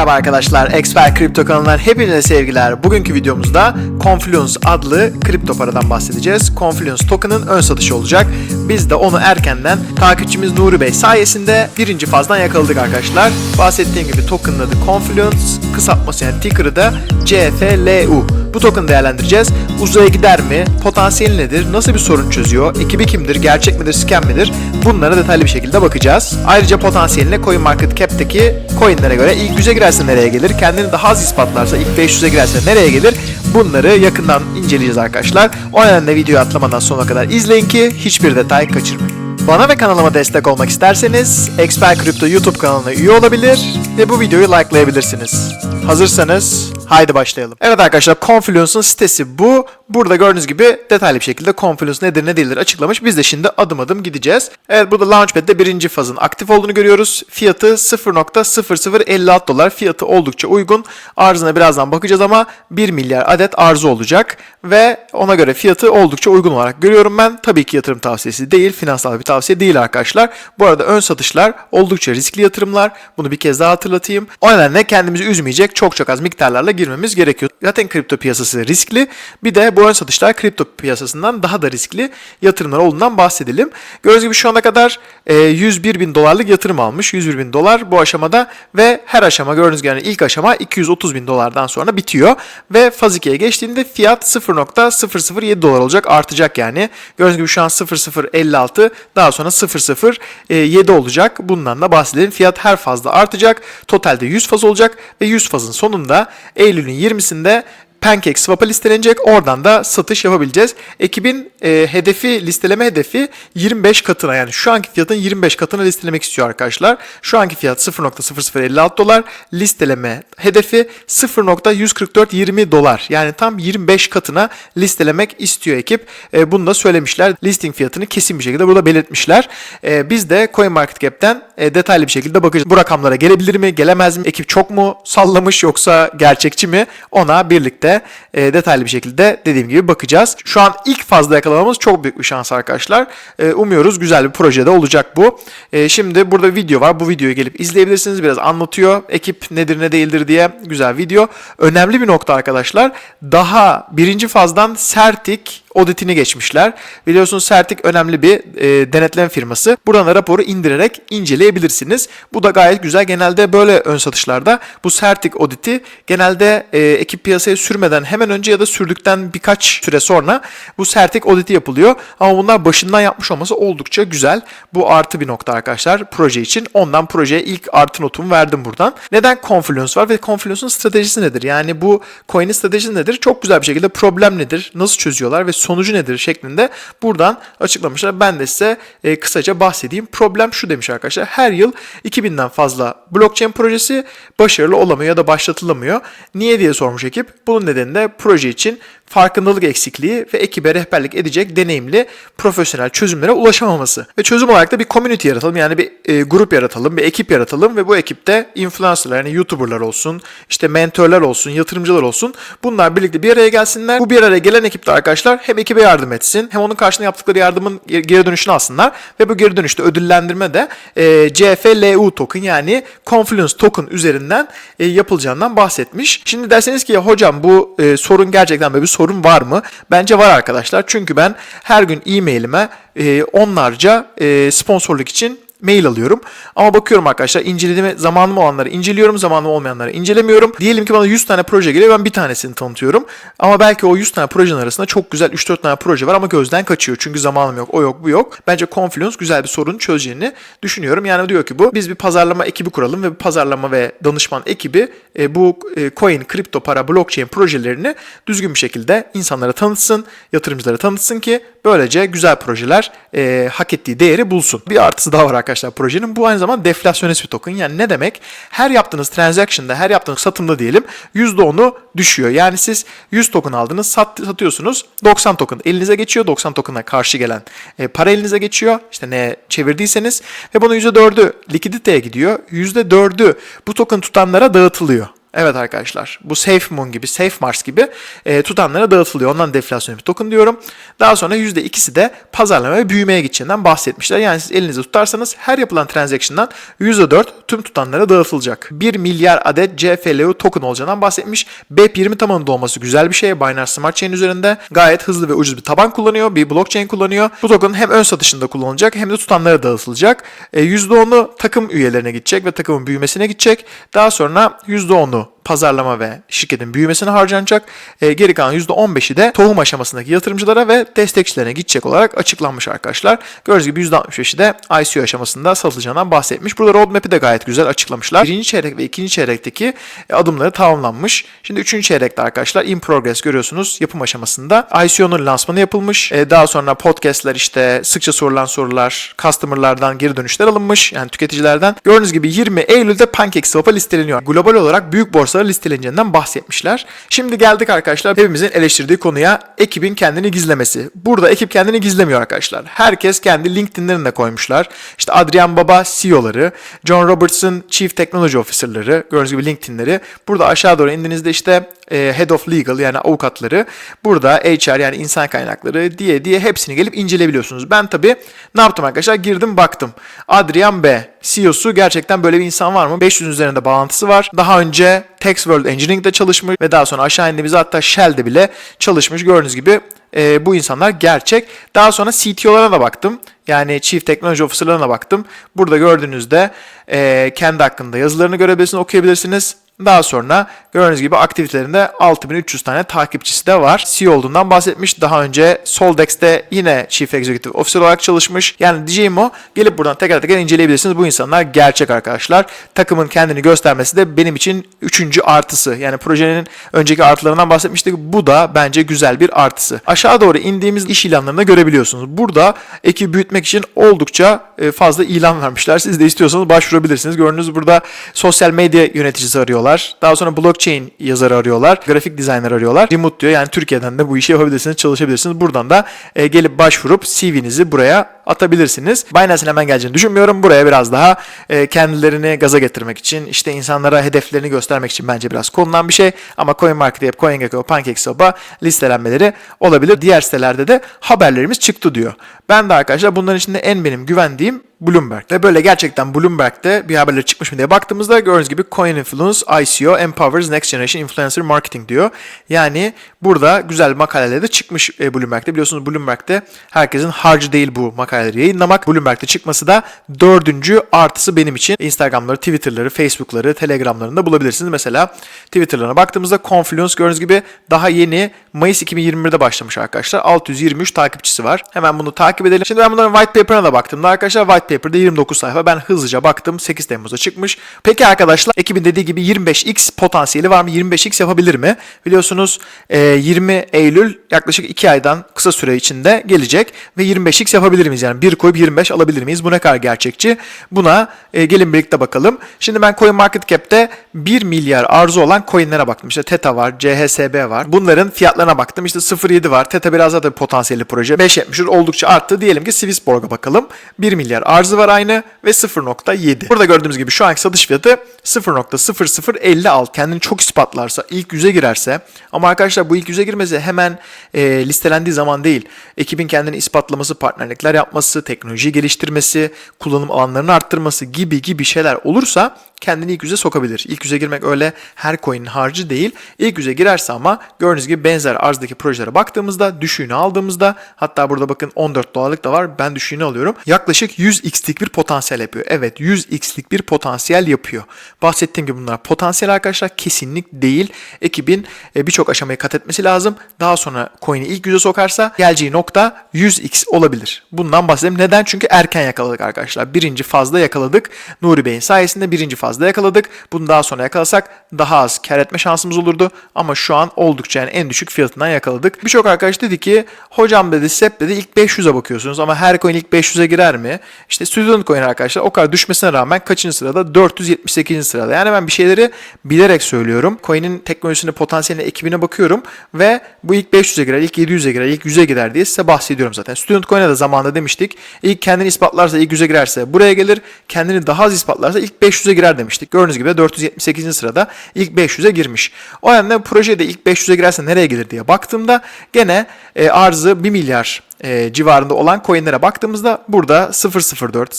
Merhaba arkadaşlar, Expert Kripto kanalından hepinize sevgiler. Bugünkü videomuzda Confluence adlı kripto paradan bahsedeceğiz. Confluence token'ın ön satışı olacak. Biz de onu erkenden takipçimiz Nuri Bey sayesinde birinci fazdan yakaladık arkadaşlar. Bahsettiğim gibi token'ın adı Confluence, kısaltması yani ticker'ı da CFLU. Bu token değerlendireceğiz. Uzaya gider mi? Potansiyeli nedir? Nasıl bir sorun çözüyor? Ekibi kimdir? Gerçek midir? Scam midir? Bunlara detaylı bir şekilde bakacağız. Ayrıca potansiyeline CoinMarketCap'teki coinlere göre ilk 100'e girerse nereye gelir? Kendini daha az ispatlarsa ilk 500'e girerse nereye gelir? Bunları yakından inceleyeceğiz arkadaşlar. O nedenle videoyu atlamadan sonuna kadar izleyin ki hiçbir detay kaçırmayın. Bana ve kanalıma destek olmak isterseniz Expert Crypto YouTube kanalına üye olabilir ve bu videoyu likelayabilirsiniz. Hazırsanız haydi başlayalım. Evet arkadaşlar Confluence'ın sitesi bu. Burada gördüğünüz gibi detaylı bir şekilde Confluence nedir ne değildir açıklamış. Biz de şimdi adım adım gideceğiz. Evet burada Launchpad'de birinci fazın aktif olduğunu görüyoruz. Fiyatı 0.0056 dolar. Fiyatı oldukça uygun. Arzına birazdan bakacağız ama 1 milyar adet arzu olacak. Ve ona göre fiyatı oldukça uygun olarak görüyorum ben. Tabii ki yatırım tavsiyesi değil, finansal bir tavsiye değil arkadaşlar. Bu arada ön satışlar oldukça riskli yatırımlar. Bunu bir kez daha hatırlatayım. O nedenle kendimizi üzmeyecek çok çok az miktarlarla girmemiz gerekiyor. Zaten kripto piyasası riskli. Bir de bu ön satışlar kripto piyasasından daha da riskli yatırımlar olduğundan bahsedelim. Gördüğünüz gibi şu ana kadar e, 101 bin dolarlık yatırım almış. 101 bin dolar bu aşamada ve her aşama gördüğünüz gibi yani ilk aşama 230 bin dolardan sonra bitiyor. Ve faz 2'ye geçtiğinde fiyat 0.007 dolar olacak artacak yani. Gördüğünüz gibi şu an 0.056 daha sonra 0.07 olacak. Bundan da bahsedelim. Fiyat her fazda artacak. Totalde 100 faz olacak ve 100 fazın sonunda Eylül'ün 20'sinde PancakeSwap'a listelenecek. Oradan da satış yapabileceğiz. Ekibin e, hedefi, listeleme hedefi 25 katına yani şu anki fiyatın 25 katına listelemek istiyor arkadaşlar. Şu anki fiyat 0.0056 dolar. Listeleme hedefi 0.14420 dolar. Yani tam 25 katına listelemek istiyor ekip. E, bunu da söylemişler. Listing fiyatını kesin bir şekilde burada belirtmişler. E, biz de CoinMarketCap'ten e, detaylı bir şekilde bakacağız. Bu rakamlara gelebilir mi, gelemez mi? Ekip çok mu sallamış yoksa gerçekçi mi? Ona birlikte e, detaylı bir şekilde dediğim gibi bakacağız. Şu an ilk fazla yakalamamız çok büyük bir şans arkadaşlar. E, umuyoruz güzel bir projede olacak bu. E, şimdi burada video var. Bu videoyu gelip izleyebilirsiniz. Biraz anlatıyor. Ekip nedir ne değildir diye güzel video. Önemli bir nokta arkadaşlar. Daha birinci fazdan Sertik auditini geçmişler. Biliyorsunuz Sertik önemli bir e, denetleme firması. Buradan da raporu indirerek inceleyebilirsiniz. Bu da gayet güzel. Genelde böyle ön satışlarda bu Sertik auditi genelde e, ekip piyasaya sürmeden hemen önce ya da sürdükten birkaç süre sonra bu Sertik auditi yapılıyor. Ama bunlar başından yapmış olması oldukça güzel. Bu artı bir nokta arkadaşlar proje için. Ondan projeye ilk artı notumu verdim buradan. Neden Confluence var ve Confluence'un stratejisi nedir? Yani bu coin'in stratejisi nedir? Çok güzel bir şekilde problem nedir? Nasıl çözüyorlar ve sonucu nedir şeklinde buradan açıklamışlar. Ben de size e, kısaca bahsedeyim. Problem şu demiş arkadaşlar. Her yıl 2000'den fazla blockchain projesi başarılı olamıyor ya da başlatılamıyor. Niye diye sormuş ekip. Bunun nedeni de proje için farkındalık eksikliği ve ekibe rehberlik edecek deneyimli profesyonel çözümlere ulaşamaması. Ve çözüm olarak da bir community yaratalım yani bir e, grup yaratalım, bir ekip yaratalım ve bu ekipte influencerlar yani youtuberlar olsun, işte mentorlar olsun, yatırımcılar olsun bunlar birlikte bir araya gelsinler. Bu bir araya gelen ekipte arkadaşlar hem ekibe yardım etsin hem onun karşılığında yaptıkları yardımın geri dönüşünü alsınlar ve bu geri dönüşte ödüllendirme de e, CFLU token yani Confluence token üzerinden e, yapılacağından bahsetmiş. Şimdi derseniz ki hocam bu e, sorun gerçekten böyle bir sorun var mı? Bence var arkadaşlar. Çünkü ben her gün e-mailime e, onlarca e, sponsorluk için mail alıyorum. Ama bakıyorum arkadaşlar incelediğime zamanım olanları inceliyorum, zamanım olmayanları incelemiyorum. Diyelim ki bana 100 tane proje geliyor ben bir tanesini tanıtıyorum. Ama belki o 100 tane projenin arasında çok güzel 3-4 tane proje var ama gözden kaçıyor. Çünkü zamanım yok, o yok, bu yok. Bence Confluence güzel bir sorun çözeceğini düşünüyorum. Yani diyor ki bu biz bir pazarlama ekibi kuralım ve pazarlama ve danışman ekibi e, bu e, coin, kripto para, blockchain projelerini düzgün bir şekilde insanlara tanıtsın, yatırımcılara tanıtsın ki böylece güzel projeler e, hak ettiği değeri bulsun. Bir artısı daha var arkadaşlar projenin. Bu aynı zamanda deflasyonist bir token. Yani ne demek? Her yaptığınız transaction'da, her yaptığınız satımda diyelim %10'u düşüyor. Yani siz 100 token aldınız, sat, satıyorsunuz. 90 token elinize geçiyor. 90 token'a karşı gelen e, para elinize geçiyor. İşte ne çevirdiyseniz ve bunun %4'ü likiditeye gidiyor. %4'ü bu token tutanlara dağıtılıyor. Evet arkadaşlar bu Safe Moon gibi, Safe Mars gibi e, tutanlara dağıtılıyor. Ondan deflasyon bir token diyorum. Daha sonra %2'si de pazarlama ve büyümeye gideceğinden bahsetmişler. Yani siz elinize tutarsanız her yapılan transaction'dan %4 tüm tutanlara dağıtılacak. 1 milyar adet CFLU token olacağından bahsetmiş. BEP20 tabanında olması güzel bir şey. Binance Smart Chain üzerinde gayet hızlı ve ucuz bir taban kullanıyor. Bir blockchain kullanıyor. Bu token hem ön satışında kullanılacak hem de tutanlara dağıtılacak. E, %10'u takım üyelerine gidecek ve takımın büyümesine gidecek. Daha sonra %10'u pazarlama ve şirketin büyümesine harcanacak. E, geri kalan %15'i de tohum aşamasındaki yatırımcılara ve destekçilerine gidecek olarak açıklanmış arkadaşlar. Gördüğünüz gibi %65'i de ICO aşamasında satılacağından bahsetmiş. Burada roadmap'i de gayet güzel açıklamışlar. Birinci çeyrek ve ikinci çeyrekteki e, adımları tamamlanmış. Şimdi üçüncü çeyrekte arkadaşlar in progress görüyorsunuz yapım aşamasında. ICO'nun lansmanı yapılmış. E, daha sonra podcastler işte sıkça sorulan sorular, customer'lardan geri dönüşler alınmış. Yani tüketicilerden. Gördüğünüz gibi 20 Eylül'de PancakeSwap'a listeleniyor. Global olarak büyük borsalara listeleneceğinden bahsetmişler. Şimdi geldik arkadaşlar hepimizin eleştirdiği konuya ekibin kendini gizlemesi. Burada ekip kendini gizlemiyor arkadaşlar. Herkes kendi LinkedIn'lerini koymuşlar. İşte Adrian Baba CEO'ları, John Robertson Chief Technology Officer'ları, gördüğünüz gibi LinkedIn'leri. Burada aşağı doğru indiğinizde işte e, Head of Legal yani avukatları, burada HR yani insan kaynakları diye diye hepsini gelip inceleyebiliyorsunuz. Ben tabii ne yaptım arkadaşlar? Girdim baktım. Adrian B. CEO'su gerçekten böyle bir insan var mı? 500 üzerinde bağlantısı var. Daha önce Tex World Engineering'de çalışmış ve daha sonra aşağı indiğimizde hatta Shell'de bile çalışmış. Gördüğünüz gibi e, bu insanlar gerçek. Daha sonra CTO'lara da baktım. Yani Chief Technology Officer'larına baktım. Burada gördüğünüzde e, kendi hakkında yazılarını görebilirsiniz, okuyabilirsiniz. Daha sonra gördüğünüz gibi aktivitelerinde 6300 tane takipçisi de var. CEO olduğundan bahsetmiş. Daha önce Soldex'te yine Chief Executive Officer olarak çalışmış. Yani diyeceğim o. Gelip buradan teker teker inceleyebilirsiniz. Bu insanlar gerçek arkadaşlar. Takımın kendini göstermesi de benim için üçüncü artısı. Yani projenin önceki artılarından bahsetmiştik. Bu da bence güzel bir artısı. Aşağı doğru indiğimiz iş ilanlarını görebiliyorsunuz. Burada ekibi büyütmek için oldukça e, fazla ilan vermişler. Siz de istiyorsanız başvurabilirsiniz. Gördüğünüz burada sosyal medya yöneticisi arıyorlar. Daha sonra blockchain yazarı arıyorlar. Grafik designer arıyorlar. Remote diyor. Yani Türkiye'den de bu işi yapabilirsiniz, çalışabilirsiniz. Buradan da e, gelip başvurup CV'nizi buraya atabilirsiniz. Binance'in hemen geleceğini düşünmüyorum. Buraya biraz daha e, kendilerini gaza getirmek için, işte insanlara hedeflerini göstermek için bence biraz konulan bir şey. Ama CoinMarketCap, CoinGecko, PancakeSwap'a listelenmeleri olabilir. Diğer sitelerde de haberlerimiz çıktı diyor. Ben de arkadaşlar bunların içinde en benim güvendiğim Bloomberg. Ve böyle gerçekten Bloomberg'de bir haberleri çıkmış mı diye baktığımızda gördüğünüz gibi Coin Influence ICO empowers next generation influencer marketing diyor. Yani burada güzel makaleler de çıkmış e, Bloomberg'de. Biliyorsunuz Bloomberg'de herkesin harcı değil bu makaleleri yayınlamak. Bloomberg'de çıkması da dördüncü artısı benim için. Instagram'ları, Twitter'ları, Facebook'ları, Telegram'larında bulabilirsiniz. Mesela Twitter'larına baktığımızda Confluence gördüğünüz gibi daha yeni Mayıs 2021'de başlamış arkadaşlar. 623 takipçisi var. Hemen bunu takip edelim. Şimdi ben bunların white paper'ına da baktığımda arkadaşlar white paper'da 29 sayfa. Ben hızlıca baktım. 8 Temmuz'da çıkmış. Peki arkadaşlar ekibin dediği gibi 25x potansiyeli var mı? 25x yapabilir mi? Biliyorsunuz e, 20 Eylül yaklaşık 2 aydan kısa süre içinde gelecek ve 25x yapabilir miyiz? Yani bir koyup 25 alabilir miyiz? Bu ne kadar gerçekçi? Buna e, gelin birlikte bakalım. Şimdi ben CoinMarketCap'te 1 milyar arzu olan coinlere baktım. İşte Teta var, CHSB var. Bunların fiyatlarına baktım. İşte 0.7 var. Teta biraz bir potansiyelli proje. 5.73 oldukça arttı. Diyelim ki Swissborg'a bakalım. 1 milyar arzı var aynı ve 0.7. Burada gördüğümüz gibi şu anki satış fiyatı 0.0056. Kendini çok ispatlarsa, ilk yüze girerse ama arkadaşlar bu ilk yüze girmesi hemen e, listelendiği zaman değil. Ekibin kendini ispatlaması, partnerlikler yapması, teknolojiyi geliştirmesi, kullanım alanlarını arttırması gibi gibi şeyler olursa kendini ilk yüze sokabilir. İlk yüze girmek öyle her coin'in harcı değil. İlk yüze girerse ama gördüğünüz gibi benzer arzdaki projelere baktığımızda düşüğünü aldığımızda hatta burada bakın 14 dolarlık da var. Ben düşüğünü alıyorum. Yaklaşık 100x'lik bir potansiyel yapıyor. Evet 100x'lik bir potansiyel yapıyor. Bahsettiğim gibi bunlar potansiyel arkadaşlar kesinlik değil. Ekibin e, birçok aşamayı kat etmesi lazım. Daha sonra coin'i ilk yüze sokarsa geleceği nokta 100x olabilir. Bundan bahsedelim. Neden? Çünkü erken yakaladık arkadaşlar. Birinci fazla yakaladık. Nuri Bey'in sayesinde birinci fazla yakaladık. Bunu daha sonra yakalasak daha az kar etme şansımız olurdu. Ama şu an oldukça yani en düşük fiyatından yakaladık. Birçok arkadaş dedi ki hocam dedi SEP dedi ilk 500'e bakıyorsunuz ama her coin ilk 500'e girer mi? İşte Student Coin arkadaşlar o kadar düşmesine rağmen kaçıncı sırada? 478. sırada. Yani ben bir şeyleri bilerek söylüyorum. Coin'in teknolojisine, potansiyeline, ekibine bakıyorum. Ve bu ilk 500'e girer, ilk 700'e girer, ilk 100'e girer diye size bahsediyorum zaten. Student Coin'e de zamanında demiştik. İlk kendini ispatlarsa ilk 100'e girerse buraya gelir. Kendini daha az ispatlarsa ilk 500'e girer demiştik. Gördüğünüz gibi 478. sırada ilk 500'e girmiş. O nedenle projede ilk 500'e girerse nereye gelir diye baktığımda gene e, arzı 1 milyar e, civarında olan coinlere baktığımızda burada 004,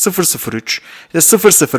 003, işte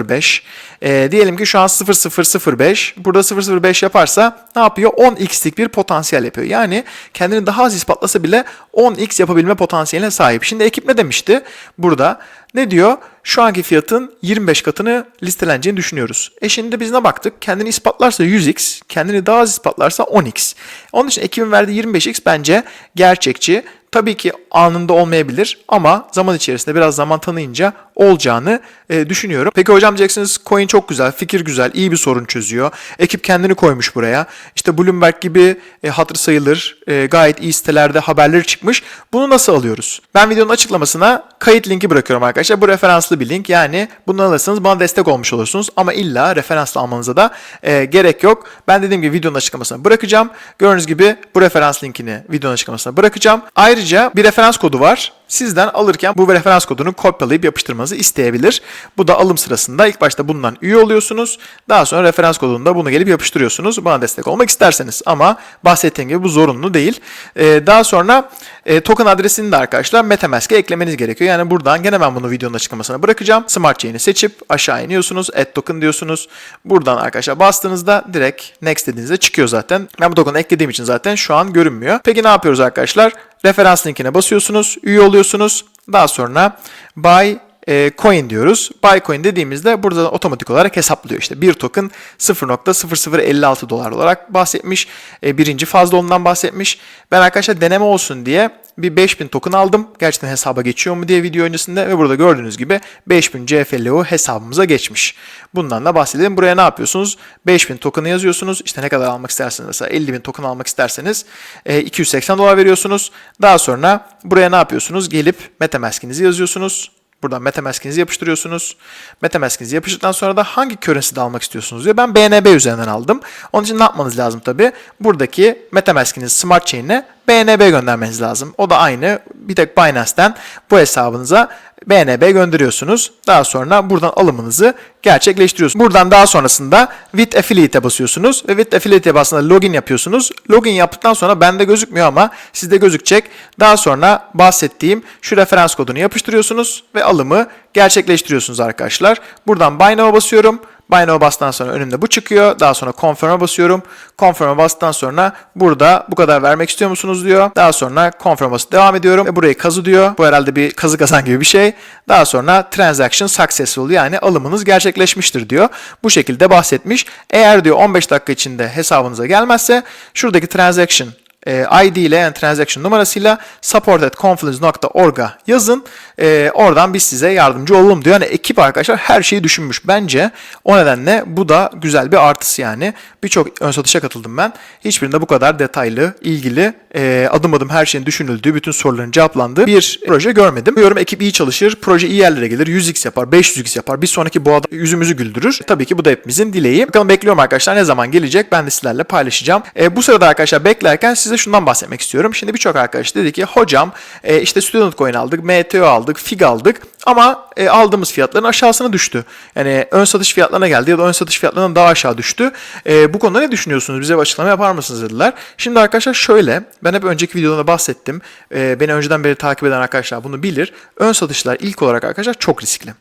005 e, diyelim ki şu an 0005 burada 005 yaparsa ne yapıyor? 10x'lik bir potansiyel yapıyor. Yani kendini daha az ispatlasa bile 10x yapabilme potansiyeline sahip. Şimdi ekip ne demişti? Burada ne diyor? Şu anki fiyatın 25 katını listeleneceğini düşünüyoruz. E şimdi biz ne baktık? Kendini ispatlarsa 100x, kendini daha az ispatlarsa 10x. Onun için ekibin verdiği 25x bence gerçekçi. Tabii ki anında olmayabilir ama zaman içerisinde biraz zaman tanıyınca olacağını e, düşünüyorum. Peki hocam diyeceksiniz coin çok güzel, fikir güzel, iyi bir sorun çözüyor. Ekip kendini koymuş buraya. İşte Bloomberg gibi e, hatır sayılır, e, gayet iyi sitelerde haberleri çıkmış. Bunu nasıl alıyoruz? Ben videonun açıklamasına kayıt linki bırakıyorum arkadaşlar. Bu referanslı bir link. Yani bunu alırsanız bana destek olmuş olursunuz. Ama illa referansla almanıza da e, gerek yok. Ben dediğim gibi videonun açıklamasına bırakacağım. Gördüğünüz gibi bu referans linkini videonun açıklamasına bırakacağım. Ayrıca bir referans kodu var. Sizden alırken bu referans kodunu kopyalayıp yapıştırmanızı isteyebilir. Bu da alım sırasında ilk başta bundan üye oluyorsunuz. Daha sonra referans kodunda bunu gelip yapıştırıyorsunuz. Bana destek olmak isterseniz. Ama bahsettiğim gibi bu zorunlu değil. Ee, daha sonra e, token adresini de arkadaşlar Metamask'e eklemeniz gerekiyor. Yani buradan gene ben bunu videonun açıklamasına bırakacağım. Smart Chain'i seçip aşağı iniyorsunuz. Add token diyorsunuz. Buradan arkadaşlar bastığınızda direkt next dediğinizde çıkıyor zaten. Ben bu token'ı eklediğim için zaten şu an görünmüyor. Peki ne yapıyoruz arkadaşlar? Referans linkine basıyorsunuz, üye oluyorsunuz. Daha sonra buy e, coin diyoruz. Buy coin dediğimizde burada otomatik olarak hesaplıyor. İşte bir token 0.0056 dolar olarak bahsetmiş. E, birinci fazla ondan bahsetmiş. Ben arkadaşlar deneme olsun diye bir 5000 token aldım. Gerçekten hesaba geçiyor mu diye video öncesinde ve burada gördüğünüz gibi 5000 CFLO hesabımıza geçmiş. Bundan da bahsedelim. Buraya ne yapıyorsunuz? 5000 token'ı yazıyorsunuz. İşte ne kadar almak isterseniz mesela 50 bin token almak isterseniz e, 280 dolar veriyorsunuz. Daha sonra buraya ne yapıyorsunuz? Gelip Metamask'inizi yazıyorsunuz. Buradan Metamask'inizi yapıştırıyorsunuz. Metamask'inizi yapıştırdıktan sonra da hangi currency'de almak istiyorsunuz diyor. Ben BNB üzerinden aldım. Onun için ne yapmanız lazım tabi? Buradaki Metamask'iniz Smart Chain'e BNB göndermeniz lazım. O da aynı. Bir tek Binance'ten bu hesabınıza BNB gönderiyorsunuz. Daha sonra buradan alımınızı gerçekleştiriyorsunuz. Buradan daha sonrasında with affiliate'e basıyorsunuz ve with affiliate'e bastığında login yapıyorsunuz. Login yaptıktan sonra bende gözükmüyor ama sizde gözükecek. Daha sonra bahsettiğim şu referans kodunu yapıştırıyorsunuz ve alımı gerçekleştiriyorsunuz arkadaşlar. Buradan Buy Now'a basıyorum. Buy Now bastıktan sonra önümde bu çıkıyor. Daha sonra Confirm'a basıyorum. Confirm'a bastıktan sonra burada bu kadar vermek istiyor musunuz diyor. Daha sonra Confirm'a devam ediyorum. Ve burayı kazı diyor. Bu herhalde bir kazı kazan gibi bir şey. Daha sonra Transaction Successful yani alımınız gerçekleşmiştir diyor. Bu şekilde bahsetmiş. Eğer diyor 15 dakika içinde hesabınıza gelmezse şuradaki Transaction e, ID ile yani transaction numarasıyla support.confluence.org'a yazın. E, oradan biz size yardımcı olalım diyor. Yani ekip arkadaşlar her şeyi düşünmüş bence. O nedenle bu da güzel bir artısı yani. Birçok ön satışa katıldım ben. Hiçbirinde bu kadar detaylı, ilgili, e, adım adım her şeyin düşünüldüğü, bütün soruların cevaplandığı bir proje görmedim. Diyorum ekip iyi çalışır, proje iyi yerlere gelir, 100x yapar, 500x yapar, bir sonraki boğada yüzümüzü güldürür. Tabii ki bu da hepimizin dileği. Bakalım bekliyorum arkadaşlar ne zaman gelecek ben de sizlerle paylaşacağım. E, bu sırada arkadaşlar beklerken size şundan bahsetmek istiyorum. Şimdi birçok arkadaş dedi ki hocam e, işte Student Coin aldık, MTO aldık, FIG aldık ama e, aldığımız fiyatların aşağısına düştü. Yani ön satış fiyatlarına geldi ya da ön satış fiyatlarından daha aşağı düştü. E, bu konuda ne düşünüyorsunuz? Bize bir açıklama yapar mısınız dediler. Şimdi arkadaşlar şöyle ben hep önceki videoda bahsettim. E, beni önceden beri takip eden arkadaşlar bunu bilir. Ön satışlar ilk olarak arkadaşlar çok riskli.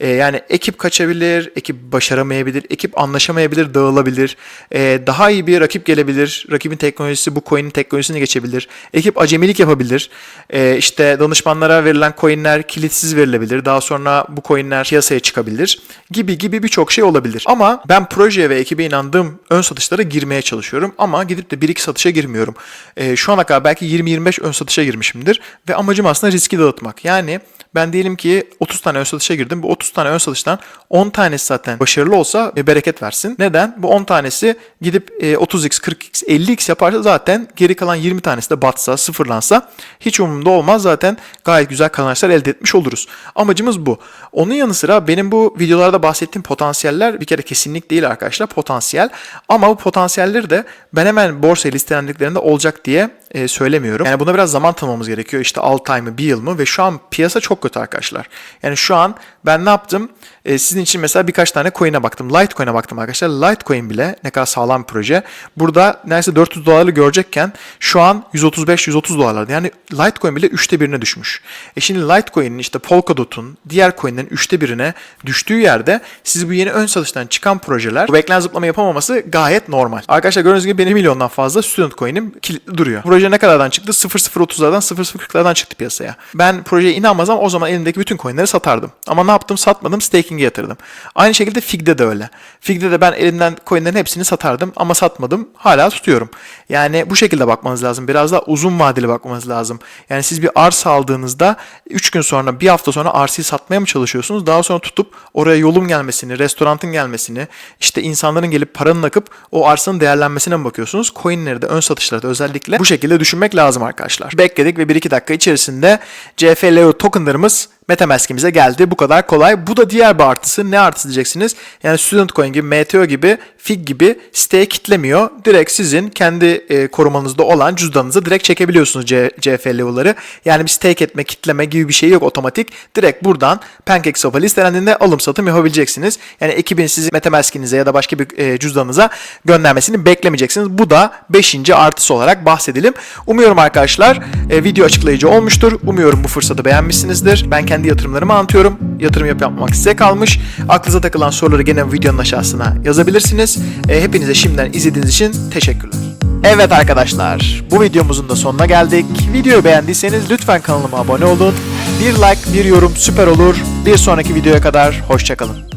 E, yani ekip kaçabilir, ekip başaramayabilir, ekip anlaşamayabilir, dağılabilir. E, daha iyi bir rakip gelebilir. Rakibin teknolojisi bu coin'in teknolojisini geçebilir. Ekip acemilik yapabilir. E, işte danışmanlara verilen coin'ler kilitsiz verilebilir. Daha sonra bu coin'ler piyasaya çıkabilir. Gibi gibi birçok şey olabilir. Ama ben projeye ve ekibe inandığım ön satışlara girmeye çalışıyorum. Ama gidip de 1-2 satışa girmiyorum. E, şu ana kadar belki 20-25 ön satışa girmişimdir. Ve amacım aslında riski dağıtmak. Yani ben diyelim ki 30 tane ön satışa girdim. Bu 30 tane ön satıştan 10 tanesi zaten başarılı olsa bir bereket versin. Neden? Bu 10 tanesi gidip e, 30x, 40x, 50x yaparsa zaten geri kalan 20 tanesi de batsa, sıfırlansa hiç umurumda olmaz. Zaten gayet güzel kazançlar elde etmiş oluruz. Amacımız bu. Onun yanı sıra benim bu videolarda bahsettiğim potansiyeller bir kere kesinlik değil arkadaşlar potansiyel. Ama bu potansiyelleri de ben hemen borsaya listelendiklerinde olacak diye e, söylemiyorum. Yani buna biraz zaman tanımamız gerekiyor. İşte 6 ay mı bir yıl mı ve şu an piyasa çok kötü arkadaşlar. Yani şu an ben ne yaptım? E, sizin için mesela birkaç tane coin'e baktım. Litecoin'e baktım arkadaşlar. Litecoin bile ne kadar sağlam bir proje. Burada neredeyse 400 dolarlı görecekken şu an 135-130 dolarlarda. Yani Litecoin bile üçte birine düşmüş. E şimdi Litecoin'in işte Polkadot'un diğer coin'lerin üçte birine düştüğü yerde siz bu yeni ön satıştan çıkan projeler bu beklenen zıplama yapamaması gayet normal. Arkadaşlar gördüğünüz gibi benim milyondan fazla student coin'im kilitli duruyor. Proje ne kadardan çıktı? 0030'lardan 0040'lardan çıktı piyasaya. Ben projeye inanmazsam o zaman elimdeki bütün coin'leri satardım. Ama ne yaptım? Satmadım. Staking'e yatırdım. Aynı şekilde Fig'de de öyle. Fig'de de ben elimden coin'lerin hepsini satardım ama satmadım. Hala tutuyorum. Yani bu şekilde bakmanız lazım. Biraz daha uzun vadeli bakmanız lazım. Yani siz bir arsa aldığınızda 3 gün sonra, bir hafta sonra arsayı satmaya mı çalışıyorsunuz? Daha sonra tutup oraya yolun gelmesini, restorantın gelmesini, işte insanların gelip paranın akıp o arsanın değerlenmesine mi bakıyorsunuz? Coin'leri de ön satışları da özellikle bu şekilde düşünmek lazım arkadaşlar. Bekledik ve 1-2 dakika içerisinde CFLO tokenlarımız Metamask'imize geldi. Bu kadar kolay. Bu da diğer bir artısı. Ne artısı diyeceksiniz? Yani Student Coin gibi, MTO gibi, Fig gibi siteye kitlemiyor. Direkt sizin kendi e, korumanızda olan cüzdanınıza direkt çekebiliyorsunuz C- CFLO'ları. Yani bir stake etme, kitleme gibi bir şey yok otomatik. Direkt buradan PancakeSwap'a listelendiğinde alım satım yapabileceksiniz. Yani ekibin sizi Metamask'inize ya da başka bir e, cüzdanınıza göndermesini beklemeyeceksiniz. Bu da 5. artısı olarak bahsedelim. Umuyorum arkadaşlar e, video açıklayıcı olmuştur. Umuyorum bu fırsatı beğenmişsinizdir. Ben kendi yatırımlarımı anlatıyorum. Yatırım yap yapmak size kalmış. Aklınıza takılan soruları gene videonun aşağısına yazabilirsiniz. E, hepinize şimdiden izlediğiniz için teşekkürler. Evet arkadaşlar, bu videomuzun da sonuna geldik. Videoyu beğendiyseniz lütfen kanalıma abone olun. Bir like, bir yorum süper olur. Bir sonraki videoya kadar hoşçakalın.